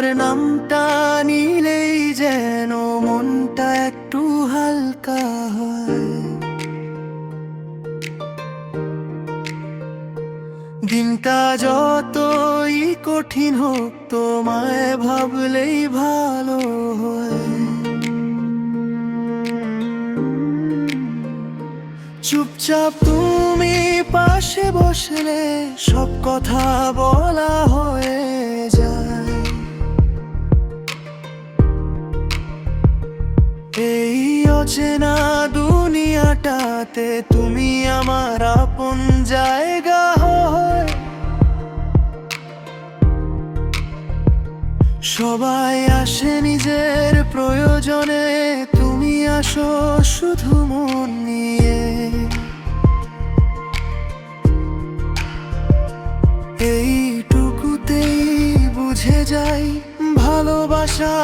তোমার নামটা নিলেই যেন মনটা একটু হালকা হয়। দিনটা যতই কঠিন হোক, তোমায় ভাবলেই ভালো হয়। চুপচাপ তুমি পাশে বসলে সব কথা বলা হয়ে। অচেনা দুনিয়াটাতে, তুমি আমার আপন জায়গা হয়। সবাই আসে নিজের প্রয়োজনে, তুমি আসো শুধু মন নিয়ে। এইটুকুতেই বুঝে যাই ভালোবাসা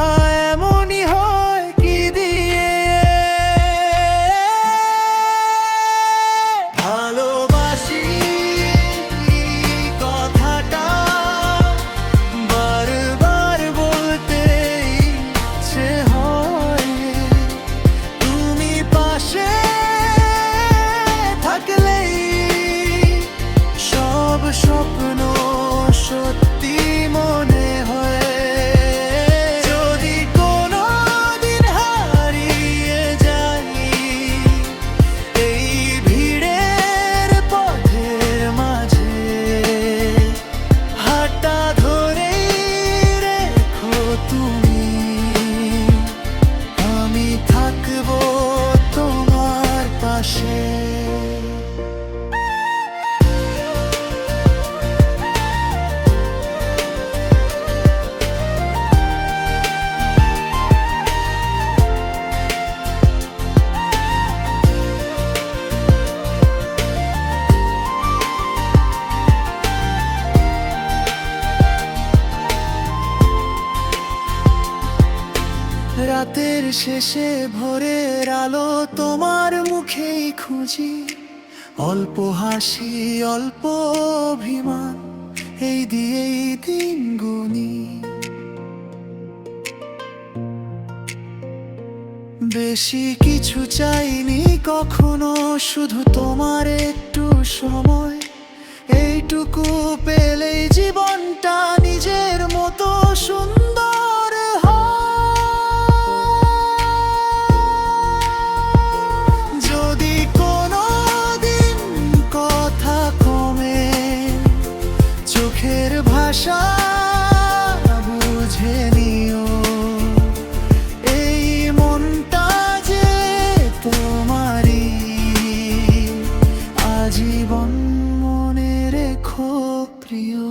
রাতের শেষে ভোরের আলো তোমার মুখেই খুঁজি। অল্প হাসি, অল্প অভিমান, এই দিয়েই দিন গুনি। বেশি কিছু চাইনি কখনো, শুধু তোমার একটু সময়। এইটুকু পেলেই প্রিয়